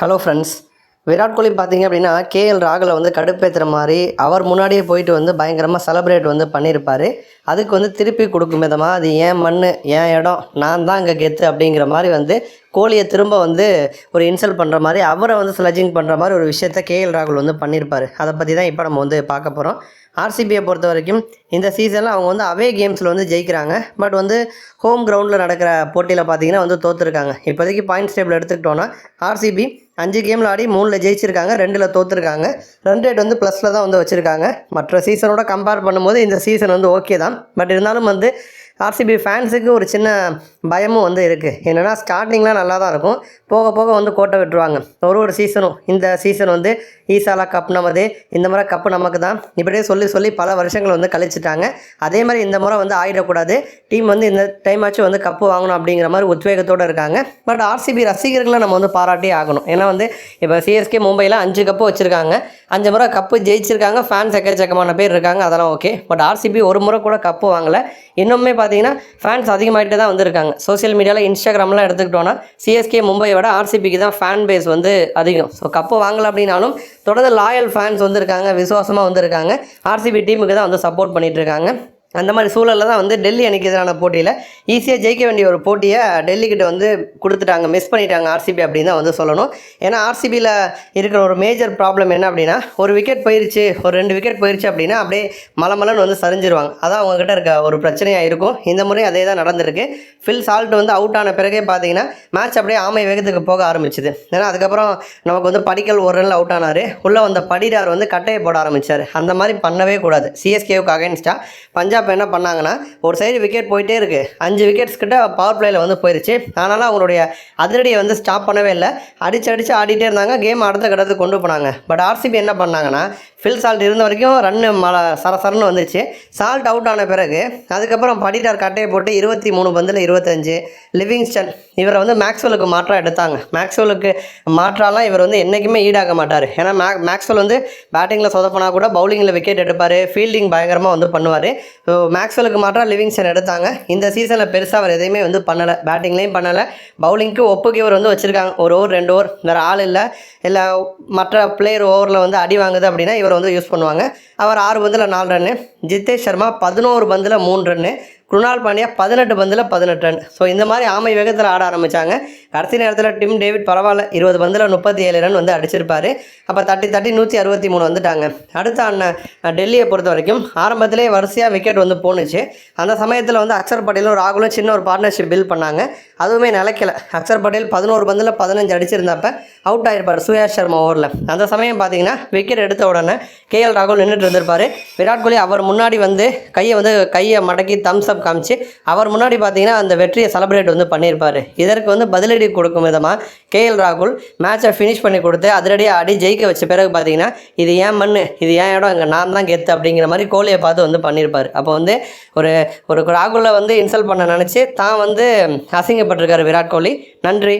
Hello friends Virat Kohli பார்த்தீங்க அப்படின்னா KL ராகுலை வந்து கடுப்பேற்றுற மாதிரி அவர் முன்னாடியே போயிட்டு வந்து பயங்கரமாக செலப்ரேட் வந்து பண்ணியிருப்பார். அதுக்கு வந்து திருப்பி கொடுக்கும் விதமாக அது ஏன் மண் ஏன் இடம் நான் தான் இங்கே கெத்து அப்படிங்கிற மாதிரி வந்து கோலியை திரும்ப வந்து ஒரு இன்சல்ட் பண்ணுற மாதிரி அவரை வந்து ஸ்லஜிங் பண்ணுற மாதிரி ஒரு விஷயத்த கேஎல் ராகுல் வந்து பண்ணியிருப்பார் அதை பற்றி தான் இப்போ நம்ம வந்து பார்க்க போகிறோம் ஆர்சிபியை பொறுத்த வரைக்கும் இந்த சீசனில் அவங்க வந்து அவே கேம்ஸில் வந்து ஜெயிக்கிறாங்க. பட் வந்து ஹோம் கிரவுண்டில் நடக்கிற போட்டியில் பார்த்தீங்கன்னா வந்து தோற்றுருக்காங்க இப்போதைக்கு பாயிண்ட்ஸ் டேபிள் எடுத்துக்கிட்டோன்னா ஆர்சிபி அஞ்சு கேமில் ஆடி மூணில் ஜெயிச்சிருக்காங்க ரெண்டில் தோற்றுருக்காங்க ரன் ரேட் வந்து ப்ளஸில் தான் வந்து வச்சுருக்காங்க. மற்ற சீசனோட கம்பேர் பண்ணும்போது இந்த சீசன் வந்து ஓகே தான். பட் இருந்தாலும் வந்து ஆர்சிபி ஃபேன்ஸுக்கு ஒரு சின்ன பயமும் வந்து இருக்குது என்னென்னா ஸ்டார்டிங்லாம் நல்லா தான் இருக்கும். போக போக வந்து கோட்டை விட்டுருவாங்க. ஒரு ஒரு சீசனும் இந்த சீசன் வந்து ஈசாலா கப் நமது இந்த முறை கப்பு நமக்கு தான் இப்படியே சொல்லி சொல்லி பல வருஷங்கள் வந்து கழிச்சிட்டாங்க. அதே மாதிரி இந்த முறை வந்து ஆயிடக்கூடாது. டீம் வந்து இந்த டைம் ஆச்சும் வந்து கப்பு வாங்கணும் அப்படிங்கிற மாதிரி உத்வேகத்தோடு இருக்காங்க. பட் ஆர்சிபி ரசிகர்களை நம்ம வந்து பாராட்டி ஆகணும். ஏன்னா வந்து இப்போ சிஎஸ்கே மும்பையில் அஞ்சு கப்பு வச்சுருக்காங்க. அஞ்சு முறை கப்பு ஜெயிச்சிருக்காங்க. ஃபேன்ஸ் எக்கச்சக்கமான பேர் இருக்காங்க. அதெல்லாம் ஓகே பட் ஆர்சிபி ஒரு முறை கூட கப்பு வாங்கலை. இன்னுமே பார்த்தீங்கன்னா ஃபேன்ஸ் அதிகமாகிட்டே தான் வந்திருக்காங்க. சோஷியல் மீடியாவில் இன்ஸ்டாகிராம்லாம் எடுத்துக்கிட்டோன்னா சிஎஸ்கே மும்பையோட விட ஆர்சிபிக்கு தான் ஃபேன் பேஸ் வந்து அதிகம். ஸோ கப்பு வாங்கலை அப்படின்னாலும் தொடர்ந்து லாயல் ஃபேன்ஸ் வந்திருக்காங்க விசுவாசமாக வந்திருக்காங்க. ஆர்சிபி டீமுக்கு தான் வந்து சப்போர்ட் பண்ணிகிட்டு இருக்காங்க. அந்த மாதிரி சூழலில் தான் வந்து டெல்லி அணிக்கு எதிரான போட்டியில் ஈஸியாக ஜெயிக்க வேண்டிய ஒரு போட்டியை டெல்லிக்கிட்ட வந்து கொடுத்துட்டாங்க மிஸ் பண்ணிட்டாங்க ஆர்சிபி அப்படின்னு தான் வந்து சொல்லணும். ஏன்னா ஆர்சிபியில் இருக்கிற ஒரு மேஜர் ப்ராப்ளம் என்ன அப்படின்னா ஒரு விக்கெட் போயிருச்சு ஒரு ரெண்டு விக்கெட் போயிருச்சு அப்படின்னா அப்படியே மலமலன்னு வந்து சரிஞ்சிருவாங்க. அதான் அவங்கக்கிட்ட இருக்க ஒரு பிரச்சனையாக இருக்கும். இந்த முறை அதே தான் நடந்திருக்கு. ஃபில் சால்ட் வந்து அவுட் ஆன பிறகே பார்த்தீங்கன்னா மேட்ச் அப்படியே ஆமை வேகத்துக்கு போக ஆரம்பிச்சுது. ஏன்னா அதுக்கப்புறம் நமக்கு வந்து படிக்கல் ஒரு ரனில் அவுட் ஆனார். உள்ளே வந்த படிடார் வந்து கட்டையை போட ஆரம்பித்தார் அந்த மாதிரி பண்ணவே கூடாது. சிஎஸ்கேவுக்கு அகைன்ஸ்டாக பஞ்சாப் என்ன பண்ணாங்கன்னா ஒரு சைடு விக்கெட் போயிட்டே இருக்குது அஞ்சு விக்கெட்ஸ் கிட்ட பவர் பிளேயில் வந்து போயிருச்சு. அதனால் அவங்களுடைய அதிரடியை வந்து ஸ்டாப் பண்ணவே இல்லை. அடிச்சு அடித்து ஆடிட்டே இருந்தாங்க. கேம் அடுத்த கட்டத்துக்கு கொண்டு போனாங்க. பட் ஆர்சிபி என்ன பண்ணாங்கன்னா ஃபில் சால்ட் இருந்த வரைக்கும் ரன்னு மழை சரசரன்னு வந்துச்சு சால்ட் அவுட் ஆன பிறகு அதுக்கப்புறம் படிட்டார் கட்டையை போட்டு இருபத்தி மூணு பந்தில் இருபத்தஞ்சு. லிவிங்ஸ்டன் இவரை வந்து மேக்ஸ்வெலுக்கு மாற்றாக எடுத்தாங்க. மேக்ஸ்வெலுக்கு மாற்றாலாம் இவர் வந்து என்றைக்குமே ஈடாக மாட்டார். ஏன்னா மே மேக்ஸ்வெல் வந்து பேட்டிங்கில் சொதப்பினா கூட பவுலிங்கில் விக்கெட் எடுப்பார். ஃபீல்டிங் பயங்கரமாக வந்து பண்ணுவார். ஸோ மேக்ஸ்வெலுக்கு மாற்றாக லிவிங்ஸ்டன் எடுத்தாங்க. இந்த சீசனில் பெருசாக அவர் எதையுமே வந்து பண்ணலை. பேட்டிங்லேயும் பண்ணலை. பவுலிங்க்கு ஒப்புக்கு இவர் வந்து வச்சுருக்காங்க. ஒரு ஓவர் ரெண்டு ஓவர் வேறு ஆள் இல்லை. இல்லை மற்ற பிளேயர் ஓவரில் வந்து அடி வாங்குது அப்படின்னா இவர் வந்து யூஸ் பண்ணுவாங்க. அவர் ஆறு பந்தில் நாலு ரன்னு ஜித்தேஷ் சர்மா பதினோரு பந்தில் மூணு ரன்னு குருணால் பாண்டியா பதினெட்டு பந்தில் பதினெட்டு ரன் ஸோ இந்த மாதிரி ஆமை வேகத்தில் ஆட ஆரம்பித்தாங்க கடைசி நேரத்தில் டிம் டேவிட் பரவாயில்ல இருபது பந்தில் முப்பத்தி ஏழு ரன் வந்து அடிச்சிருப்பார். அப்போ தட்டி தட்டி நூற்றி அறுபத்தி மூணு வந்துட்டாங்க. அடுத்த அண்ணன் டெல்லியை பொறுத்த வரைக்கும் ஆரம்பத்திலே வரிசையாக விக்கெட் வந்து போணுச்சு. அந்த சமயத்தில் வந்து அக்ஷர் பட்டேலும் ராகுலும் சின்ன ஒரு பார்ட்னர்ஷிப் பில்ட் பண்ணாங்க. அதுவுமே நிலைக்கல. அக்ஷர் பட்டேல் பதினோரு பந்தில் பதினஞ்சு அடிச்சிருந்தப்ப அவுட் ஆகிருப்பார் சுயாஷ் சர்மா ஓவரில். அந்த சமயம் பார்த்தீங்கன்னா விக்கெட் எடுத்த உடனே கேஎல் ராகுல் நின்றுட்டு இருந்திருப்பார். விராட் கோலி அவர் முன்னாடி வந்து கையை வந்து கையை மடக்கி தம்ஸ் அப் காமிச்சு அவர் முன்னாடி பார்த்தீங்கன்னா அந்த வெற்றியை செலிப்ரேட் வந்து பண்ணியிருப்பார் இதற்கு வந்து பதிலடி கொடுக்கும் விதமாக கேஎல் ராகுல் மேட்சை ஃபினிஷ் பண்ணி கொடுத்து அதிரடியாக ஆடி ஜெயிக்க வச்ச பிறகு பார்த்தீங்கன்னா இது ஏன் மண் இது ஏன் இடம்? இங்கே நான் தான் கெத்து அப்படிங்கிற மாதிரி கோலியை பார்த்து வந்து பண்ணியிருப்பார் அப்போ வந்து ஒரு ஒரு ராகுலை வந்து இன்சல்ட் பண்ண நினச்சி தான் வந்து அசிங்கப்பட்டிருக்காரு விராட் கோலி. நன்றி.